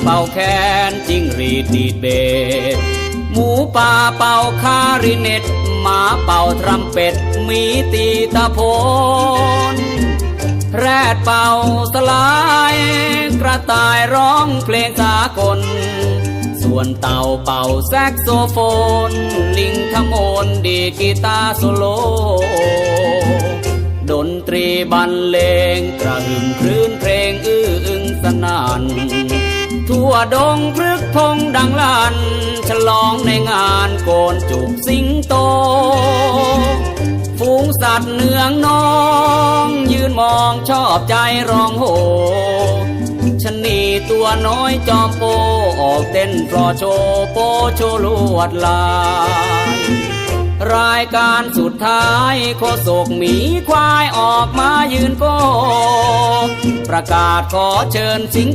เป่าแคนจิ้งรีดดีดเบสหมูป่าเป่าคาริเน็ตหมาเป่าทรัมเป็ดมีตีตะโพนแรดเป่าสลาย กระต่ายร้องเพลงสากล ส่วนเต่าเป่าแซกโซโฟน ลิงขโมนดีกีตาร์โซโล ดนตรีบรรเลงกระหึ่มคลื่นเพลงอื้ออึงสนาน ทั่วดงพฤกพงดังลัน ฉลองในงานโกนจุกสิงโต ฝูงสัตว์เนืองนอง ยืนมองชอบใจร้องโหชนีตัวน้อยจอมโปออกเต้นปลอโชโปโชลวดลายรายการสุดท้ายโคศกหมีควายออกมายืนโก ประกาศขอเชิญสิงโต